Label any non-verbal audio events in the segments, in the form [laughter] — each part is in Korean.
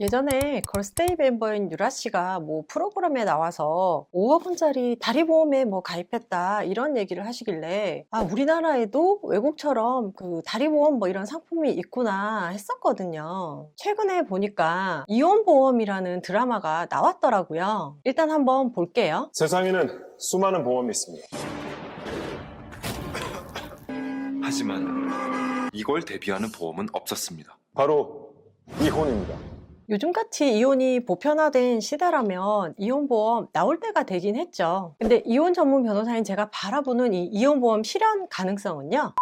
예전에 걸스데이 멤버인 유라 씨가 뭐 프로그램에 나와서 5억 원짜리 다리 보험에 뭐 가입했다 이런 얘기를 하시길래 아 우리나라에도 외국처럼 그 다리 보험 뭐 이런 상품이 있구나 했었거든요. 최근에 보니까 이혼 보험이라는 드라마가 나왔더라고요. 일단 한번 볼게요. 세상에는 수많은 보험이 있습니다. [laughs] 하지만 이걸 대비하는 보험은 없었습니다. 바로 이혼입니다. 요즘같이 이혼이 보편화된 시대라면 이혼보험 나올 때가 되긴 했죠. 근데 이혼 전문 변호사인 제가 바라보는 이 이혼보험 실현 가능성은요.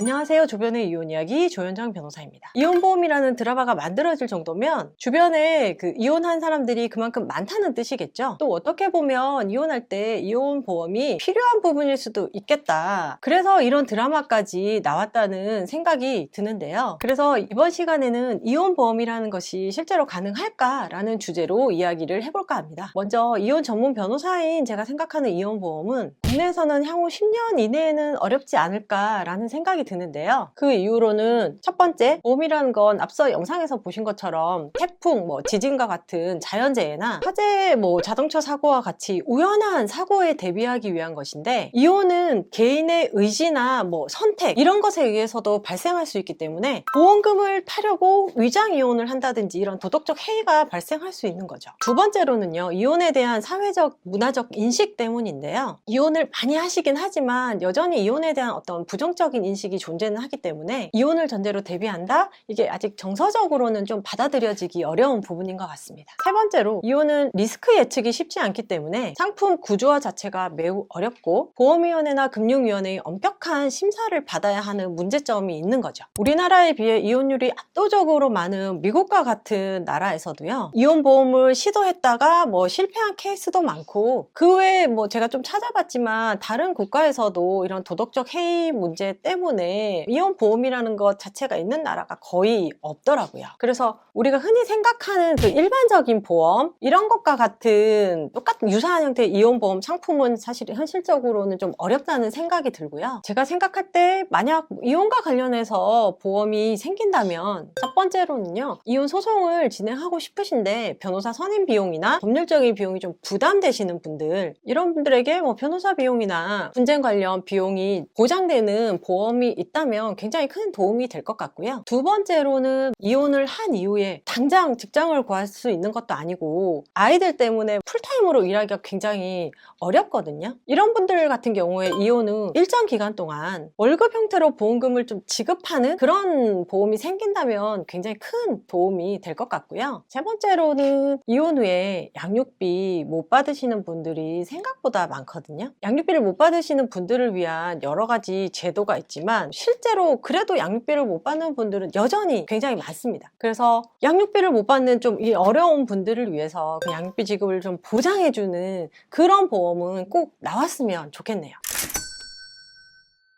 안녕하세요. 조변의 이혼 이야기 조현정 변호사입니다. 이혼보험이라는 드라마가 만들어질 정도면 주변에 그 이혼한 사람들이 그만큼 많다는 뜻이겠죠. 또 어떻게 보면 이혼할 때 이혼보험이 필요한 부분일 수도 있겠다. 그래서 이런 드라마까지 나왔다는 생각이 드는데요. 그래서 이번 시간에는 이혼보험이라는 것이 실제로 가능할까라는 주제로 이야기를 해볼까 합니다. 먼저 이혼 전문 변호사인 제가 생각하는 이혼보험은 국내에서는 향후 10년 이내에는 어렵지 않을까라는 생각이 드는데요. 그 이유로는 첫 번째, 보험이라는 건 앞서 영상에서 보신 것처럼 태풍, 뭐 지진과 같은 자연재해나 화재, 뭐 자동차 사고와 같이 우연한 사고에 대비하기 위한 것인데 이혼은 개인의 의지나 뭐 선택 이런 것에 의해서도 발생할 수 있기 때문에 보험금을 타려고 위장 이혼을 한다든지 이런 도덕적 해이가 발생할 수 있는 거죠. 두 번째로는요, 이혼에 대한 사회적, 문화적 인식 때문인데요. 이혼을 많이 하시긴 하지만 여전히 이혼에 대한 어떤 부정적인 인식이 존재는 하기 때문에 이혼을 전제로 대비한다? 이게 아직 정서적으로는 좀 받아들여지기 어려운 부분인 것 같습니다. 세 번째로 이혼은 리스크 예측이 쉽지 않기 때문에 상품 구조화 자체가 매우 어렵고 보험위원회나 금융위원회의 엄격한 심사를 받아야 하는 문제점이 있는 거죠. 우리나라에 비해 이혼율이 압도적으로 많은 미국과 같은 나라에서도요. 이혼 보험을 시도했다가 뭐 실패한 케이스도 많고 그 외에 뭐 제가 좀 찾아봤지만 다른 국가에서도 이런 도덕적 해이 문제 때문에 이혼 보험이라는 것 자체가 있는 나라가 거의 없더라고요. 그래서 우리가 흔히 생각하는 그 일반적인 보험 이런 것과 같은 똑같은 유사한 형태의 이혼 보험 상품은 사실 현실적으로는 좀 어렵다는 생각이 들고요. 제가 생각할 때 만약 이혼과 관련해서 보험이 생긴다면 첫 번째로는요. 이혼 소송을 진행하고 싶으신데 변호사 선임 비용이나 법률적인 비용이 좀 부담되시는 분들 이런 분들에게 뭐 변호사 비용이나 분쟁 관련 비용이 보장되는 보험이 있다면 굉장히 큰 도움이 될 것 같고요. 두 번째로는 이혼을 한 이후에 당장 직장을 구할 수 있는 것도 아니고 아이들 때문에 풀타임으로 일하기가 굉장히 어렵거든요. 이런 분들 같은 경우에 이혼 후 일정 기간 동안 월급 형태로 보험금을 좀 지급하는 그런 보험이 생긴다면 굉장히 큰 도움이 될 것 같고요. 세 번째로는 이혼 후에 양육비 못 받으시는 분들이 생각보다 많거든요. 양육비를 못 받으시는 분들을 위한 여러 가지 제도가 있지만 실제로 그래도 양육비를 못 받는 분들은 여전히 굉장히 많습니다. 그래서 양육비를 못 받는 좀 이 어려운 분들을 위해서 그 양육비 지급을 좀 보장해주는 그런 보험은 꼭 나왔으면 좋겠네요.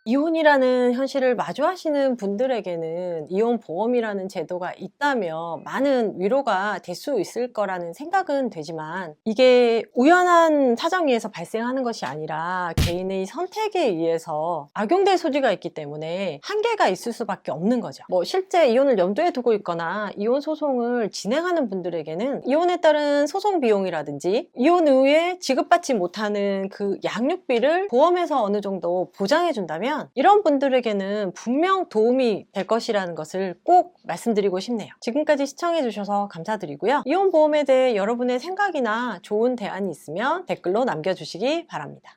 이혼이라는 현실을 마주하시는 분들에게는 이혼 보험이라는 제도가 있다면 많은 위로가 될 수 있을 거라는 생각은 되지만 이게 우연한 사정에 의해서 발생하는 것이 아니라 개인의 선택에 의해서 악용될 소지가 있기 때문에 한계가 있을 수밖에 없는 거죠. 뭐 실제 이혼을 염두에 두고 있거나 이혼 소송을 진행하는 분들에게는 이혼에 따른 소송 비용이라든지 이혼 이후에 지급받지 못하는 그 양육비를 보험에서 어느 정도 보장해 준다면 이런 분들에게는 분명 도움이 될 것이라는 것을 꼭 말씀드리고 싶네요. 지금까지 시청해주셔서 감사드리고요. 이혼보험에 대해 여러분의 생각이나 좋은 대안이 있으면 댓글로 남겨주시기 바랍니다.